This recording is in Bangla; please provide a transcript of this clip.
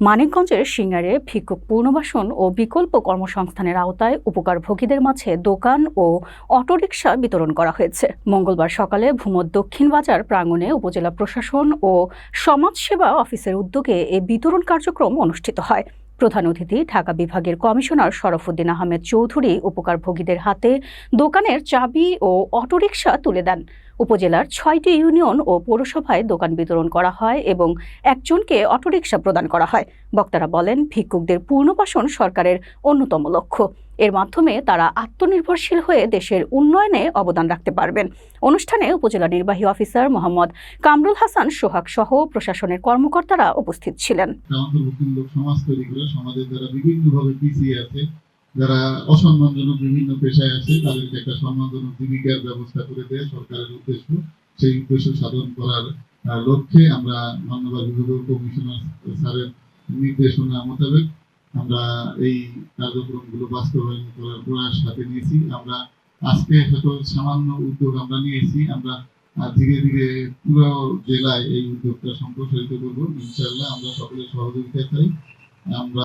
মানিকগঞ্জের সিঙ্গারে ভিক্ষুক পুনর্বাসন ও বিকল্প কর্মসংস্থানের আওতায় উপকারভোগীদের মাঝে দোকান ও অটোরিকশা বিতরণ করা হয়েছে। মঙ্গলবার সকালে ভূমত দক্ষিণ বাজার প্রাঙ্গণে উপজেলা প্রশাসন ও সমাজসেবা অফিসের উদ্যোগে এ বিতরণ কার্যক্রম অনুষ্ঠিত হয়। প্রধান অতিথি ঢাকা বিভাগের কমিশনার শরফুদ্দিন আহমেদ চৌধুরী উপকারভোগীদের হাতে দোকানের চাবি ও অটোরিকশা তুলে দেন। উপজেলার ছয়টি ইউনিয়ন ও পৌরসভায় দোকান বিতরণ করা হয় এবং একজনকে অটোরিকশা প্রদান করা হয়। বক্তারা বলেন, ভিক্ষুকদের পুনর্বাসন সরকারের অন্যতম লক্ষ্য। এর মাধ্যমে তারা আত্মনির্ভরশীল হয়ে দেশের উন্নয়নে অবদান রাখতে পারবেন। অনুষ্ঠানে উপজেলা নির্বাহী অফিসার মোহাম্মদ কামরুল হাসান, সোহাগ সহ প্রশাসনের কর্মকর্তারা উপস্থিত ছিলেন। যারা অসম্মানজনক বিভিন্ন পেশায় আছে, তাদেরকে একটা সম্মানজনক জীবিকার ব্যবস্থা করে দেয় সরকারের উদ্দেশ্য। সেই উদ্দেশ্য সাধন করার লক্ষ্যে আমরা বিভাগীয় কমিশনার স্যারের নির্দেশনা মোতাবেক আমরা এই কার্যক্রমগুলো বাস্তবায়ন করার প্রয়াস হাতে নিয়েছি। আমরা আজকে হয়তো সামান্য উদ্যোগ আমরা নিয়েছি। আমরা ধীরে ধীরে পুরো জেলায় এই উদ্যোগটা সম্প্রসারিত করব। ইনশাল্লাহ আমরা সকলে সহযোগিতা চাই। আমরা